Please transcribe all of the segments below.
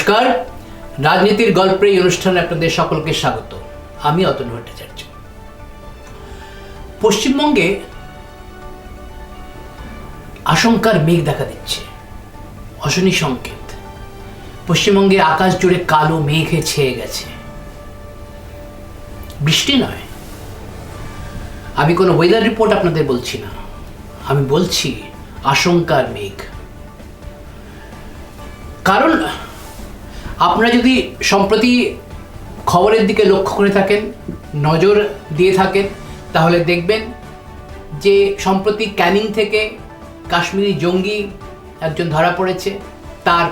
নমস্কার। রাজনীতির গল্পে এই অনুষ্ঠানে আপনাদের সকলকে স্বাগত। আমি অতন ভট্টাচার্য। পশ্চিমবঙ্গে আশঙ্কার মেঘ দেখা দিচ্ছে। অশনি সংকেত। পশ্চিমবঙ্গে আকাশ জুড়ে কালো মেঘে ছেয়ে গেছে। বৃষ্টি নয়। আমি কোনো ওয়েদার রিপোর্ট আপনাদের বলছি না। আমি বলছি আশঙ্কার মেঘ। কারণ আপনারা যদি সম্প্রতি খবরের দিকে লক্ষ্য করে থাকেন, নজর দিয়ে থাকেন, তাহলে দেখবেন যে সম্প্রতি ক্যানিং থেকে কাশ্মীরি জঙ্গি একজন ধরা পড়েছে। তার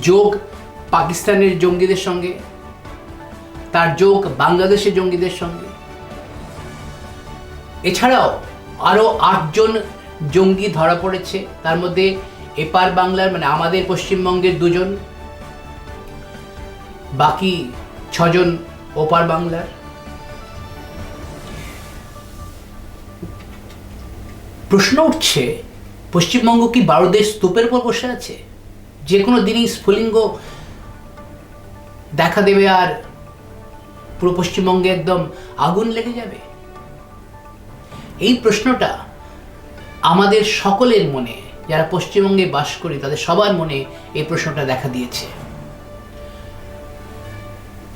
যোগ পাকিস্তানের জঙ্গিদের সঙ্গে, তার যোগ বাংলাদেশের জঙ্গিদের সঙ্গে। এছাড়াও আরও আটজন জঙ্গি ধরা পড়েছে। তার মধ্যে এপার বাংলার মানে আমাদের পশ্চিমবঙ্গের দুজন বাকি ছজন ওপার বাংলার? প্রশ্ন উঠছে, পশ্চিমবঙ্গ কি বারোদের স্তূপের উপর বসে আছে? যে কোনো দিনই স্ফুলিঙ্গ দেখা দেবে আর পুরো পশ্চিমবঙ্গে একদম আগুন লেগে যাবে? এই প্রশ্নটা আমাদের সকলের মনে, যারা পশ্চিমবঙ্গে বাস করি, তাদের সবার মনে এই প্রশ্নটা দেখা দিয়েছে।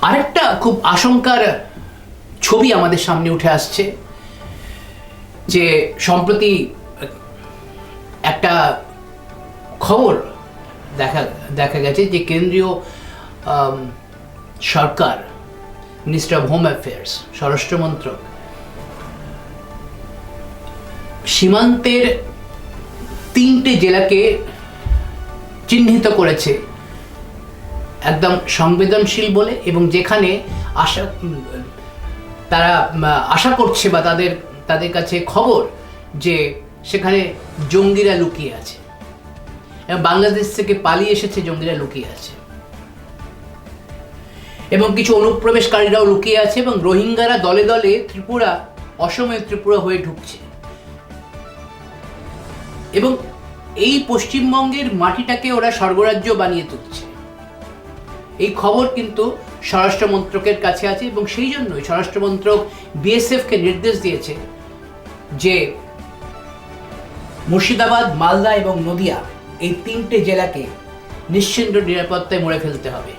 আরেকটা খুব আশঙ্কার ছবি আমাদের সামনে উঠে আসছে যে সম্প্রতি একটা খবর দেখা দেখা গেছে যে কেন্দ্রীয় সরকার মিনিস্টার অফ হোম অ্যাফেয়ার্স স্বরাষ্ট্র মন্ত্রক, সীমান্তের তিনটে জেলাকে চিহ্নিত করেছে। একদম সংবেদনশীল বলে এবং যেখানে আশা তারা আশা করছে বা তাদের তাদের কাছে খবর যে সেখানে জঙ্গিরা লুকিয়ে আছে। এবং বাংলাদেশ থেকে পালিয়ে এসেছে জঙ্গিরা লুকিয়ে আছে। এবং কিছু অনুপ্রবেশকারীরাও লুকিয়ে আছে এবং রোহিঙ্গারা দলে দলে ত্রিপুরা অসমে ত্রিপুরা হয়ে ঢুকছে। এবং এই পশ্চিমবঙ্গের মাটিটাকে ওরা স্বর্গরাজ্য বানিয়ে তুলছে। এই খবর কিন্তু স্বরাষ্ট্র মন্ত্রকের কাছে আছে এবং সেই জন্যই স্বরাষ্ট্র মন্ত্রক বিএসএফকে নির্দেশ দিয়েছে যে মুর্শিদাবাদ, মালদা এবং নদিয়া এই তিনটে জেলাকে নিশ্চিন্ত নিরাপত্তায় মরে ফেলতে হবে।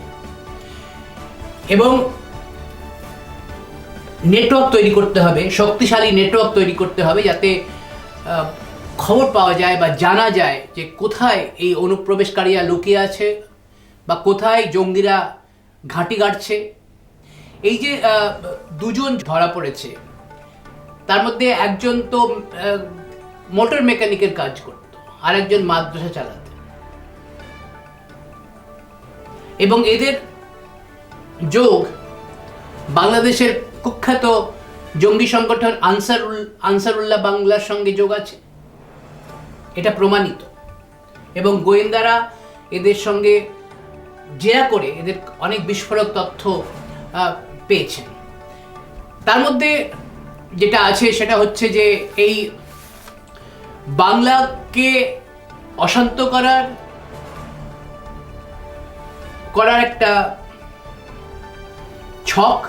এবং নেটওয়ার্ক তৈরি করতে হবে, শক্তিশালী নেটওয়ার্ক তৈরি করতে হবে যাতে খবর পাওয়া যায় বা জানা যায় যে কোথায় এই অনুপ্রবেশকারীরা লুকিয়ে আছে বা কোথায় জঙ্গিরা ঘাঁটি গাড়ছে এই যে দুজন ধরা পড়েছে, তার মধ্যে একজন তো মোটর মেকানিকের কাজ করত আর একজন মাদ্রাসা চালাতেন এবং এদের যোগ বাংলাদেশের কুখ্যাত জঙ্গি সংগঠন আনসারুল, আনসারুল্লাহ বাংলার সঙ্গে যোগ আছে। এটা প্রমাণিত। এবং গোয়েন্দারা এদের সঙ্গে জেরা করে এদের অনেক বিস্ফোরক তথ্য পেয়েছেন। তার মধ্যে যেটা আছে সেটা হচ্ছে যে এই বাংলাকে অশান্ত করার করার একটা ছক।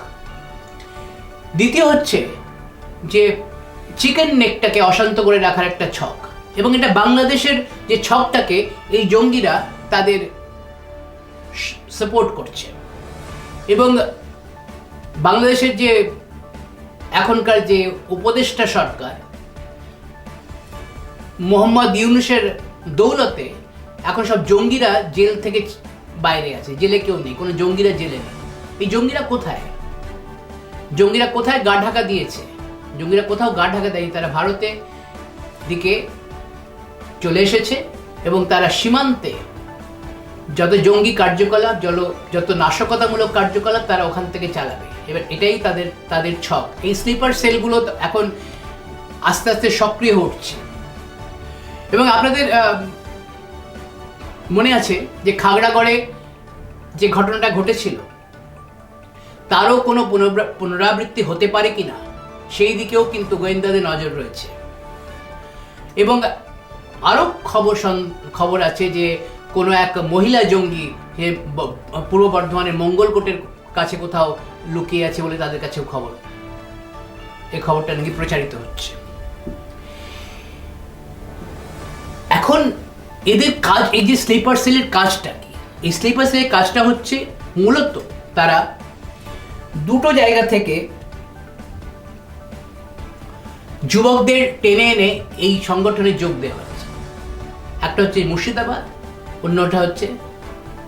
দ্বিতীয় হচ্ছে যে চিকেন নেকটাকে অশান্ত করে রাখার একটা ছক। এবং এটা বাংলাদেশের যে ছকটাকে, এই জঙ্গিরা তাদের সাপোর্ট করছে। এবং বাংলাদেশের যে এখনকার যে উপদেষ্টা সরকার, মোহাম্মদ ইউনুসের দৌলতে এখন সব জঙ্গিরা জেল থেকে বাইরে আছে, জেলে কেউ নেই, কোনো জঙ্গিরা জেলে নেই। এই জঙ্গিরা কোথায়? জঙ্গিরা কোথায় গা ঢাকা দিয়েছে? জঙ্গিরা কোথাও গা ঢাকা দেয়নি, তারা ভারতে দিকে চলে এসেছে এবং তারা সীমান্তে যত জঙ্গি কার্যকলাপ, যত যত নাশকতামূলক কার্যকলাপ তারা ওখান থেকে চালাবে। এবার এটাই তাদের তাদের ছক। এই স্লিপার সেলগুলো এখন আস্তে আস্তে সক্রিয় উঠছে এবং আপনাদের মনে আছে যে খাগড়াগড়ে যে ঘটনাটা ঘটেছিল? তারও কোনো পুনরাবৃত্তি হতে পারে কিনা? সেই দিকেও কিন্তু গোয়েন্দাদের নজর রয়েছে। এবং আরও খবর খবর আছে যে কোনো এক মহিলা জঙ্গি ব- পূর্ব বর্ধমানের মঙ্গলকোটের কাছে কোথাও লুকিয়ে আছে বলে তাদের কাছেও খবর। এই খবরটা নাকি প্রচারিত হচ্ছে। এখন এদের কাজ, এই যে স্লিপার সেলের কাজটা কি? এই স্লিপার সেলের কাজটা হচ্ছে মূলত তারা দুটো জায়গা থেকে যুবকদের টেনে এনে এই সংগঠনে যোগ দেওয়া হচ্ছে। একটা হচ্ছে মুর্শিদাবাদ অন্যটা হচ্ছে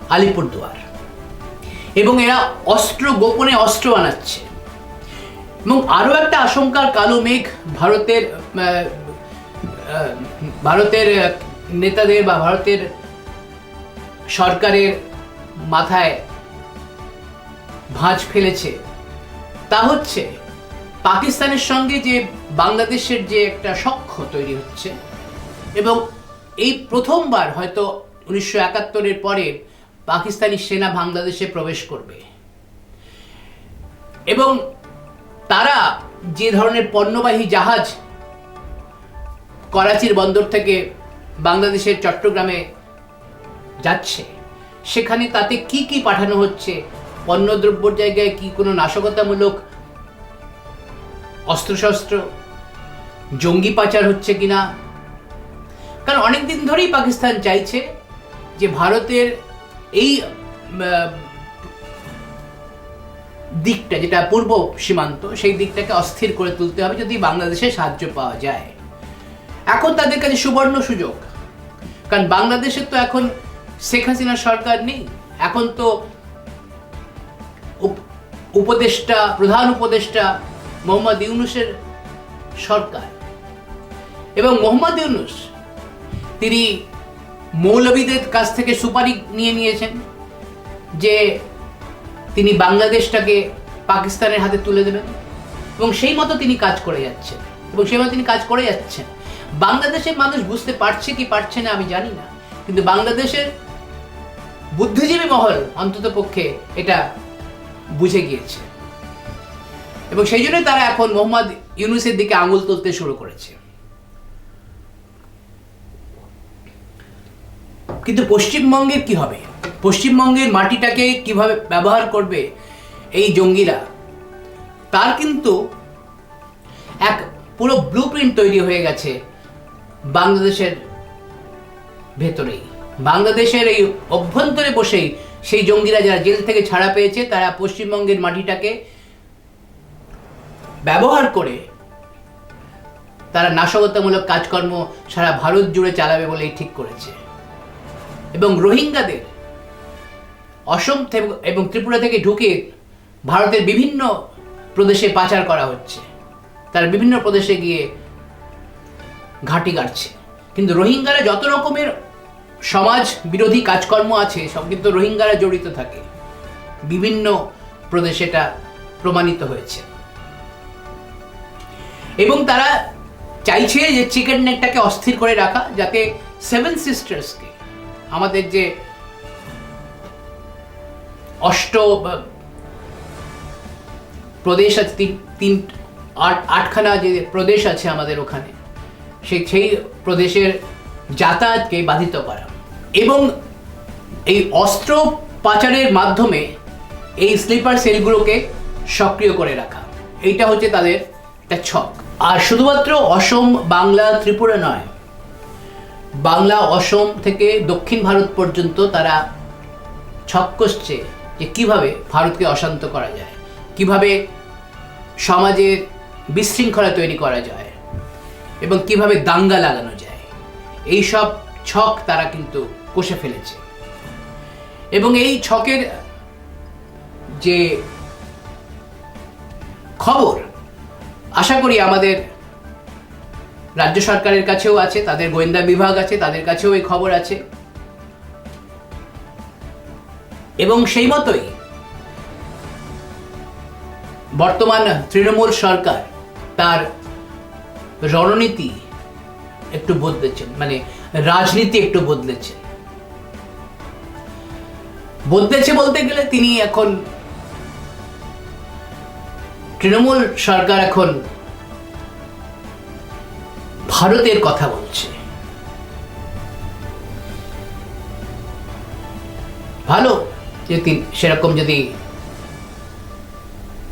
আলিপুরদুয়ার। এবং এরা অস্ত্র, গোপনে অস্ত্র বানাচ্ছে। এবং আরও একটা আশঙ্কার কালো মেঘ ভারতের ভারতের নেতাদের বা ভারতের সরকারের মাথায় ভাঁজ ফেলেছে। তা হচ্ছে, পাকিস্তানের সঙ্গে যে বাংলাদেশের যে একটা সখ্য তৈরি হচ্ছে, এবং এই প্রথমবার হয়তো উনিশশো একাত্তরের পরে পাকিস্তানি সেনা বাংলাদেশে প্রবেশ করবে। এবং তারা যে ধরনের পণ্যবাহী জাহাজ করাচির বন্দর থেকে বাংলাদেশের চট্টগ্রামে যাচ্ছে, সেখানে তাতে কি কি পাঠানো হচ্ছে, পণ্যদ্রব্যর জায়গায় কি কোনো নাশকতামূলক অস্ত্রশস্ত্র, জঙ্গি পাচার হচ্ছে কিনা? কারণ অনেকদিন ধরেই পাকিস্তান চাইছে যে ভারতের এই দিকটা যেটা পূর্ব সীমান্ত, সেই দিকটাকে অস্থির করে তুলতে হবে যদি বাংলাদেশে সাহায্য পাওয়া যায়। এখন তাদের কাছে সুবর্ণ সুযোগ। কারণ বাংলাদেশের তো এখন শেখ হাসিনা সরকার নেই। এখন তো উপ- উপদেষ্টা, প্রধান উপদেষ্টা মোহাম্মদ ইউনুসের সরকার। এবং মোহাম্মদ ইউনুস, তিনি মৌলবীদের কাছ থেকে সুপারি নিয়ে নিয়েছেন যে তিনি বাংলাদেশটাকে পাকিস্তানের হাতে তুলে দেবেন এবং সেই মতো তিনি কাজ করে যাচ্ছেন। এবং সেই মতো তিনি কাজ করে যাচ্ছেন। বাংলাদেশের মানুষ বুঝতে পারছে কি পারছে না আমি জানি না। কিন্তু বাংলাদেশের বুদ্ধিজীবী মহল অন্তত পক্ষে এটা বুঝে গিয়েছে। এবং সেই জন্য তারা এখন মোহাম্মদ ইউনুসের দিকে আঙুল তুলতে শুরু করেছে। কিন্তু পশ্চিমবঙ্গের কি হবে? পশ্চিমবঙ্গের মাটিটাকে কীভাবে ব্যবহার করবে এই জঙ্গিরা? তার কিন্তু এক পুরো ব্লু তৈরি হয়ে গেছে বাংলাদেশের ভেতরেই। বাংলাদেশের এই অভ্যন্তরে বসেই সেই জঙ্গিরা যারা জেল থেকে ছাড়া পেয়েছে, তারা পশ্চিমবঙ্গের মাটিটাকে ব্যবহার করে তারা নাশকতামূলক কাজকর্ম সারা ভারত জুড়ে চালাবে বলেই ঠিক করেছে। এবং রোহিঙ্গাদের অসম এবং ত্রিপুরা থেকে ঢুকে ভারতের বিভিন্ন প্রদেশে পাচার করা হচ্ছে। তারা বিভিন্ন প্রদেশে গিয়ে ঘাঁটি গাড়ছে কিন্তু রোহিঙ্গারা যত রকমের সমাজ বিরোধী কাজকর্ম আছে, সব কিন্তু রোহিঙ্গারা জড়িত থাকে। বিভিন্ন প্রদেশে এটা প্রমাণিত হয়েছে। এবং তারা চাইছে যে চিকেন নেকটাকে অস্থির করে রাখা, যাতে সেভেন সিস্টার্সকে আমাদের যে অষ্ট প্রদেশ আছে, তিন তিন, আট, আটখানা যে প্রদেশ আছে আমাদের ওখানে সেই সেই প্রদেশের যাতায়াতকে বাধিত করা। এবং এই অস্ত্র পাচারের মাধ্যমে এই স্লিপার সেলগুলোকে সক্রিয় করে রাখা। এইটা হচ্ছে তাদের একটা ছক। আর শুধুমাত্র অসম, বাংলা, ত্রিপুরা নয় বাংলা, অসম থেকে দক্ষিণ ভারত পর্যন্ত তারা ছক কষছে যে কীভাবে ভারতকে অশান্ত করা যায়, কীভাবে সমাজে বিশৃঙ্খলা তৈরি করা যায় এবং কীভাবে দাঙ্গা লাগানো যায়, এই সব ছক তারা কিন্তু কষে ফেলেছে। এবং এই ছকের যে খবর, আশা করি আমাদের রাজ্য সরকারের কাছেও আছে, তাদের গোয়েন্দা বিভাগ আছে, তাদের কাছেও এই খবর আছে। এবং সেই মতোই বর্তমান তৃণমূল সরকার তার রণনীতি একটু বদলেছেন মানে রাজনীতি একটু বদলেছেন বদলেছে বলতে গেলে তিনি এখন তৃণমূল সরকার এখন ভারতের কথা বলছে। ভালো যে তিন সেরকম যদি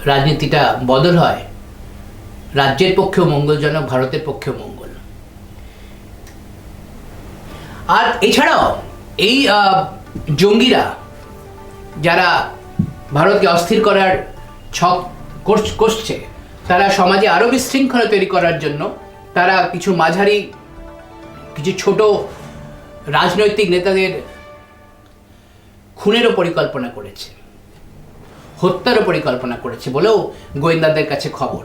রাজনীতিটা বদল হয়, রাজ্যের পক্ষেও মঙ্গলজনক, ভারতের পক্ষেও মঙ্গল। আর এছাড়াও, এই জঙ্গিরা যারা ভারতকে অস্থির করার ছক করছে তারা সমাজে আরও বিশৃঙ্খলা তৈরি করার জন্য তারা কিছু মাঝারি, কিছু ছোট রাজনৈতিক নেতাদের খুনেরও পরিকল্পনা করেছে, হত্যারও পরিকল্পনা করেছে বলেও গোয়েন্দাদের কাছে খবর।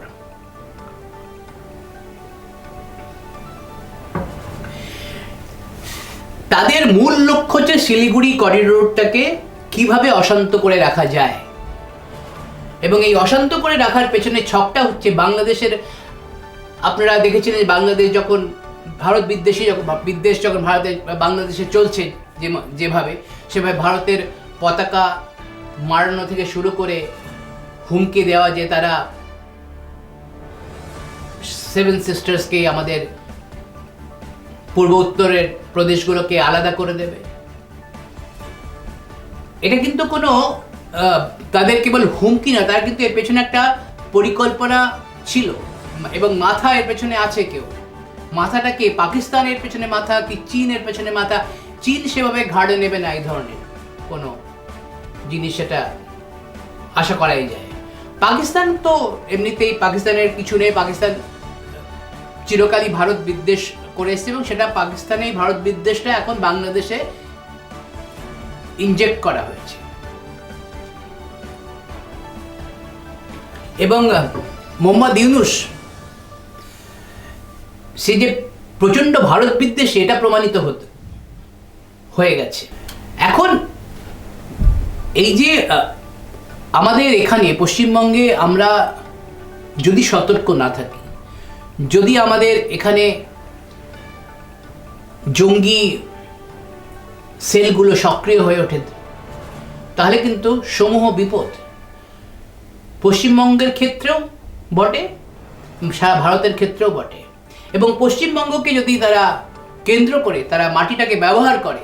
তাদের মূল লক্ষ্য হচ্ছে শিলিগুড়ি করিডোরটাকে কীভাবে অশান্ত করে রাখা যায়। এবং এই অশান্ত করে রাখার পেছনে ছকটা হচ্ছে বাংলাদেশের আপনারা দেখেছেন বাংলাদেশ যখন ভারত বিদ্বেষী যখন বিদ্বেষ যখন ভারতের বাংলাদেশে চলছে যে যেভাবে, সেভাবে ভারতের পতাকা মারানো থেকে শুরু করে হুমকি দেওয়া যে তারা সেভেন সিস্টার্সকে আমাদের পূর্ব উত্তরের প্রদেশগুলোকে আলাদা করে দেবে। এটা কিন্তু কোনো তাদের কেবল হুমকি না, তার কিন্তু এর পেছনে একটা পরিকল্পনা ছিল। এবং মাথা এর পেছনে আছে কেউ? মাথাটা কে পাকিস্তানের পেছনে মাথা কি চীনের পেছনে মাথা? চীন সেভাবে ঘাড়ে নেবে না এই ধরনের কোনো জিনিস সেটা আশা করাই যায়। পাকিস্তান তো এমনিতেই পাকিস্তানের কিছু নেই পাকিস্তান চিরকালই ভারত বিদ্বেষ করে এসছে এবং সেটা পাকিস্তানে ভারত বিদ্বেষটা এখন বাংলাদেশে ইনজেক্ট করা হয়েছে। এবং মোহাম্মদ ইউনুস সে যে প্রচণ্ড ভারত বিদ্বেষী এটা প্রমাণিত হতে, হয়ে গেছে। এখন এই যে আমাদের এখানে পশ্চিমবঙ্গে আমরা যদি সতর্ক না থাকি, যদি আমাদের এখানে জঙ্গি সেলগুলো সক্রিয় হয়ে ওঠে, তাহলে কিন্তু সমূহ বিপদ। পশ্চিমবঙ্গের ক্ষেত্রেও বটে, সারা ভারতের ক্ষেত্রেও বটে। এবং পশ্চিমবঙ্গকে যদি তারা কেন্দ্র করে, তারা মাটিটাকে ব্যবহার করে,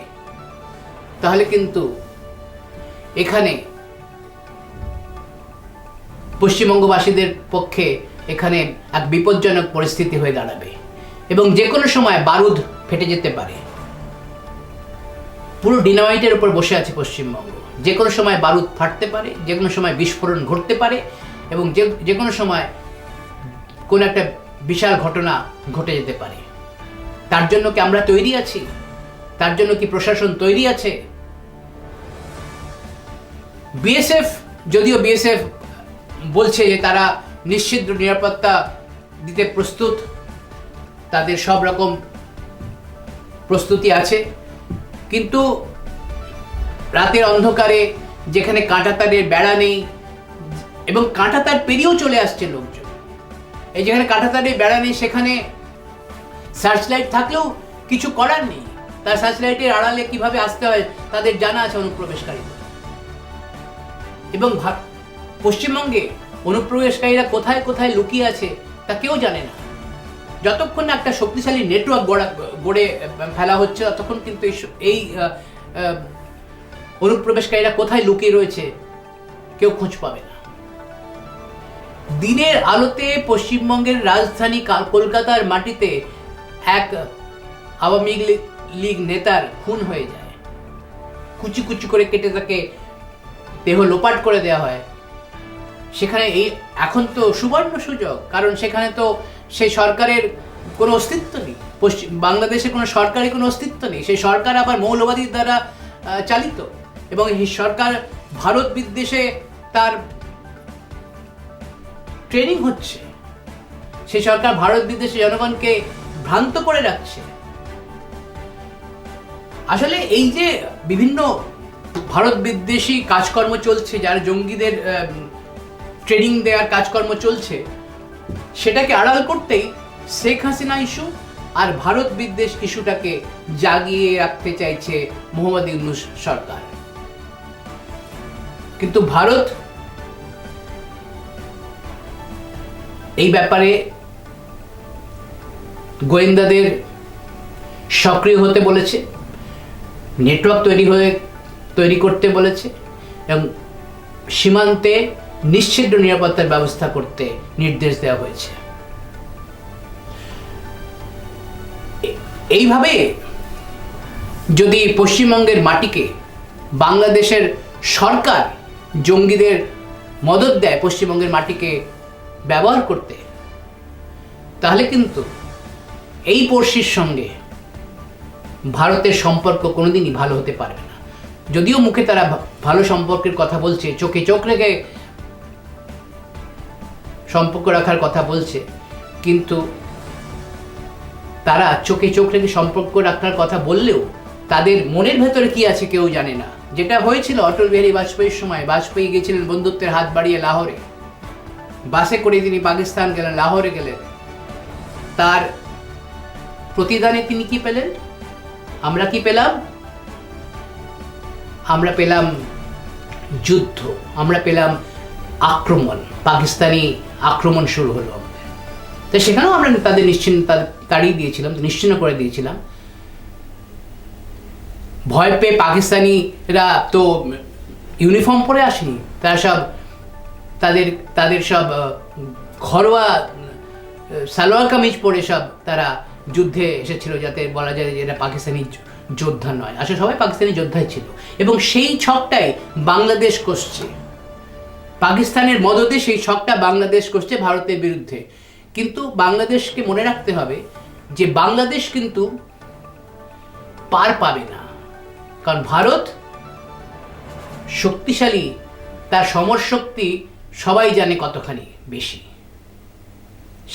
তাহলে কিন্তু এখানে পশ্চিমবঙ্গবাসীদের পক্ষে এখানে এক বিপজ্জনক পরিস্থিতি হয়ে দাঁড়াবে এবং যে কোনো সময় বারুদ ফেটে যেতে পারে। পুরো ডিনামাইটের উপর বসে আছে পশ্চিমবঙ্গ। যে কোনো সময় বারুদ ফাটতে পারে যে কোনো সময় বিস্ফোরণ ঘটতে পারে এবং যে যে কোনো সময় কোনো একটা বিশাল ঘটনা ঘটে যেতে পারে। তার জন্য কি আমরা তৈরি আছি? তার জন্য কি প্রশাসন তৈরি আছে? বিএসএফ, যদিও বিএসএফ বলছে যে তারা নিশ্চিত নিরাপত্তা দিতে প্রস্তুত, তাদের সব রকম প্রস্তুতি আছে। কিন্তু রাতের অন্ধকারে যেখানে কাঁটাতারের বেড়া নেই, এবং কাঁটাতার পেরিয়েও চলে আসছে লোকজন। এই যেখানে কাঁটাতারের বেড়া নেই সেখানে সার্চ লাইট থাকলেও কিছু করার নেই। তার সার্চ লাইটের আড়ালে কীভাবে আসতে হয় তাদের জানা আছে অনুপ্রবেশকারীদের। এবং পশ্চিমবঙ্গে অনুপ্রবেশকারীরা কোথায় কোথায় লুকিয়ে আছে তা কেউ জানে না। যতক্ষণ না একটা শক্তিশালী নেটওয়ার্ক গড়া গড়ে ফেলা হচ্ছে, ততক্ষণ কিন্তু এই অনুপ্রবেশকারীরা কোথায় লুকিয়ে রয়েছে কেউ খোঁজ পাবে না। দিনের আলোতে পশ্চিমবঙ্গের রাজধানী কলকাতার মাটিতে এক আওয়ামী লীগ- নেতার খুন হয়ে যায়। কুচি কুচি করে কেটে তাকে দেহ লোপাট করে দেওয়া হয়। সেখানে এই এখন তো সুবর্ণ সুযোগ, কারণ সেখানে তো সেই সরকারের কোনো অস্তিত্ব নেই। পশ্চিম বাংলাদেশে কোনো সরকারি কোনো অস্তিত্ব নেই। সেই সরকার আবার মৌলবাদীর দ্বারা চালিত। এবং সরকার ভারত বিদ্বেষে তার ট্রেনিং হচ্ছে সেই সরকার ভারত বিদ্বেষে জনগণকে ভ্রান্ত করে রাখছে। আসলে এই যে বিভিন্ন ভারত বিদ্বেষী কাজকর্ম চলছে, যারা জঙ্গিদের ট্রেনিং দেওয়ার কাজকর্ম চলছে, সেটাকে আড়াল করতেই শেখ হাসিনা ইস্যু আর ভারত বিদ্বেষ ইস্যুটাকে জাগিয়ে রাখতে চাইছে মোহাম্মদ ইউনুস সরকার। কিন্তু ভারত এই ব্যাপারে গোয়েন্দাদের সক্রিয় হতে বলেছে, নেটওয়ার্ক তৈরি হয়ে, তৈরি করতে বলেছে, এবং সীমান্তে নিশ্চিদ্র নিরাপত্তার ব্যবস্থা করতে নির্দেশ দেওয়া হয়েছে। এইভাবে যদি পশ্চিমবঙ্গের মাটিকে বাংলাদেশের সরকার জঙ্গিদের মদত দেয়, পশ্চিমবঙ্গের মাটিকে ব্যবহার করতে, তাহলে কিন্তু এই পড়শির সঙ্গে ভারতের সম্পর্ক কোনোদিনই ভালো হতে পারবে না। যদিও মুখে তারা ভালো সম্পর্কের কথা বলছে, চোখে চোখ রেখে সম্পর্ক রাখার কথা বলছে, কিন্তু তারা চোখে চোখ রেখে সম্পর্ক রাখার কথা বললেও তাদের মনের ভেতরে কি আছে কেউ জানে না। যেটা হয়েছিল অটল বিহারী বাজপেয়ীর সময়, বাজপেয়ী গেছিলেন বন্ধুত্বের হাত বাড়িয়ে লাহোরে। বাসে করে তিনি পাকিস্তান গেলেন, লাহোরে গেলেন। তার প্রতিদানে তিনি কি পেলেন? আমরা কি পেলাম? আমরা পেলাম যুদ্ধ, আমরা পেলাম আক্রমণ, পাকিস্তানি আক্রমণ শুরু হলো। তো সেখানেও আমরা তাদের নিশ্চিন্ত তা- তাড়িয়ে দিয়েছিলাম, নিশ্চিন্ন করে দিয়েছিলাম। ভয় পেয়ে পাকিস্তানিরা তো ইউনিফর্ম পরে আসেনি, তারা সব তাদের তাদের সব ঘরোয়া সালোয়ার কামিজ পরে সব তারা যুদ্ধে এসেছিল যাতে বলা যায় যে এরা পাকিস্তানি যোদ্ধা নয়। আসলে সবাই পাকিস্তানি যোদ্ধাই ছিল। এবং সেই ছকটাই বাংলাদেশ কষছে। পাকিস্তানের মদতে সেই ছকটা বাংলাদেশ করছে ভারতের বিরুদ্ধে। কিন্তু বাংলাদেশকে মনে রাখতে হবে যে বাংলাদেশ কিন্তু পার পাবে না। কারণ ভারত শক্তিশালী, তার সমর শক্তি সবাই জানে কতখানি বেশি।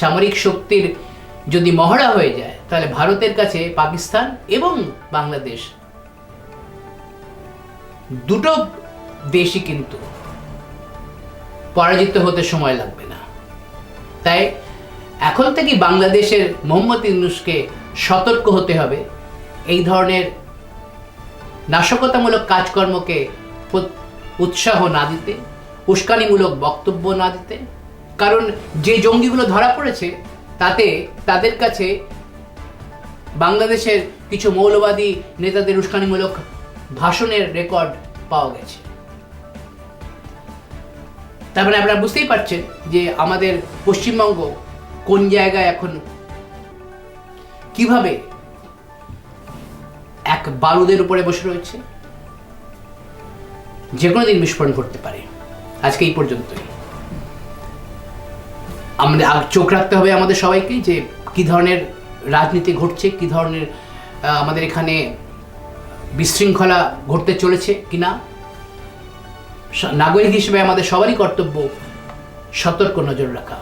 সামরিক শক্তির যদি মহড়া হয়ে যায়, তাহলে ভারতের কাছে পাকিস্তান এবং বাংলাদেশ দুটো দেশই কিন্তু পরাজিত হতে সময় লাগবে না। তাই এখন থেকে বাংলাদেশের মোহাম্মদ ইউনুসকে সতর্ক হতে হবে। এই ধরনের নাশকতামূলক কাজকর্মকে উৎসাহ না দিতে। উস্কানিমূলক বক্তব্য না দিতে। কারণ যে জঙ্গিগুলো ধরা পড়েছে, তাতে তাদের কাছে বাংলাদেশের কিছু মৌলবাদী নেতাদের উস্কানিমূলক ভাষণের রেকর্ড পাওয়া গেছে। তার মানে আপনারা বুঝতেই পারছেন যে আমাদের পশ্চিমবঙ্গ কোন জায়গায় এখন কীভাবে এক বারুদের উপরে বসে রয়েছে যে কোনো দিন বিস্ফোরণ করতে পারে। আজকে এই পর্যন্তই। আমাদের চোখ রাখতে হবে আমাদের সবাইকে যে কি ধরনের রাজনীতি ঘটছে, কি ধরনের আমাদের এখানে বিশৃঙ্খলা ঘটতে চলেছে কিনা। নাগরিক হিসেবে আমাদের সবারই কর্তব্য সতর্ক নজর রাখা।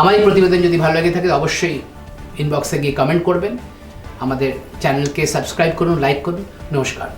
আমার এই প্রতিবেদন যদি ভালো লাগে থাকে অবশ্যই ইনবক্সে গিয়ে কমেন্ট করবেন। আমাদের চ্যানেলকে সাবস্ক্রাইব করুন লাইক করুন। নমস্কার।